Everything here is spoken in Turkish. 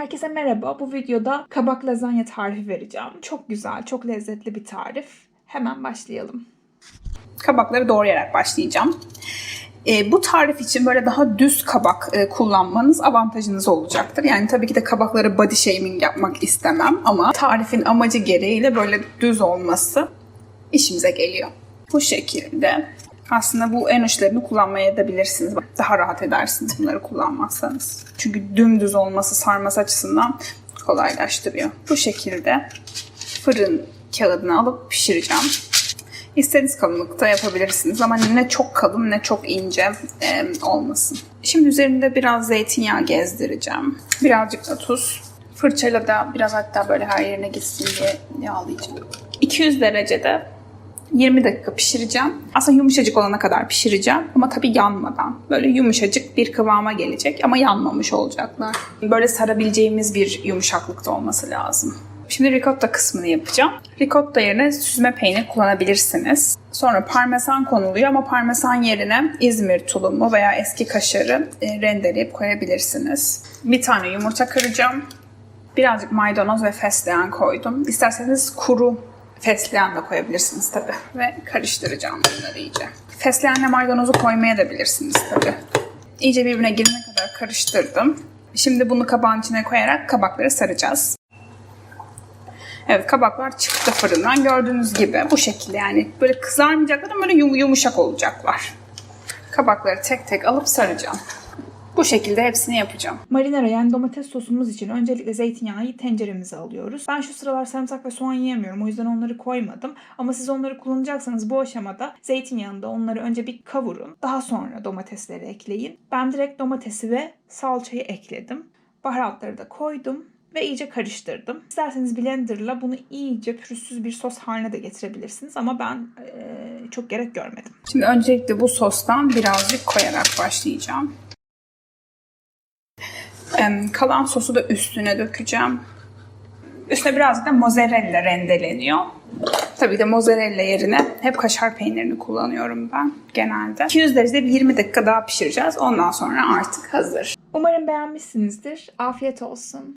Herkese merhaba. Bu videoda kabak lazanya tarifi vereceğim. Çok güzel, çok lezzetli bir tarif. Hemen başlayalım. kabakları doğrayarak başlayacağım. E, bu tarif için böyle daha düz kabak e, kullanmanız avantajınız olacaktır. Yani tabii ki de kabakları body shaming yapmak istemem ama tarifin amacı gereğiyle böyle düz olması işimize geliyor. Bu şekilde aslında bu en uçlarını kullanmaya da bilirsiniz. Daha rahat edersiniz bunları kullanmazsanız. Çünkü dümdüz olması sarması açısından kolaylaştırıyor. Bu şekilde fırın kağıdını alıp pişireceğim. İstediğiniz kalınlıkta yapabilirsiniz ama ne çok kalın ne çok ince e, olmasın. Şimdi üzerinde biraz zeytinyağı gezdireceğim. Birazcık da tuz. Fırçayla da biraz hatta böyle her yerine gitsin diye yağlayacağım. 200 derecede 20 dakika pişireceğim. Aslında yumuşacık olana kadar pişireceğim ama tabii yanmadan. Böyle yumuşacık bir kıvama gelecek ama yanmamış olacaklar. Böyle sarabileceğimiz bir yumuşaklıkta olması lazım. Şimdi ricotta kısmını yapacağım. Ricotta yerine süzme peynir kullanabilirsiniz. Sonra parmesan konuluyor ama parmesan yerine İzmir tulumu veya eski kaşarı e, rendeleyip koyabilirsiniz. Bir tane yumurta kıracağım. Birazcık maydanoz ve fesleğen koydum. İsterseniz kuru fesleğen de koyabilirsiniz tabii. Ve karıştıracağım bunları iyice. Fesleğenle maydanozu koymaya da bilirsiniz tabii. İyice birbirine girene kadar karıştırdım. Şimdi bunu kabağın içine koyarak kabakları saracağız. Evet kabaklar çıktı fırından gördüğünüz gibi bu şekilde yani böyle kızarmayacaklar ama böyle yum- yumuşak olacaklar. Kabakları tek tek alıp saracağım. Bu şekilde hepsini yapacağım. Marinara yani domates sosumuz için öncelikle zeytinyağını tenceremize alıyoruz. Ben şu sıralar sarımsak ve soğan yiyemiyorum o yüzden onları koymadım. Ama siz onları kullanacaksanız bu aşamada zeytinyağında onları önce bir kavurun. Daha sonra domatesleri ekleyin. Ben direkt domatesi ve salçayı ekledim. Baharatları da koydum ve iyice karıştırdım. İsterseniz blenderla bunu iyice pürüzsüz bir sos haline de getirebilirsiniz ama ben eee, çok gerek görmedim. Şimdi öncelikle bu sostan birazcık koyarak başlayacağım. Kalan sosu da üstüne dökeceğim. Üstüne birazcık da mozzarella rendeleniyor. Tabii de mozzarella yerine hep kaşar peynirini kullanıyorum ben genelde. 200 derecede bir 20 dakika daha pişireceğiz. Ondan sonra artık hazır. Umarım beğenmişsinizdir. Afiyet olsun.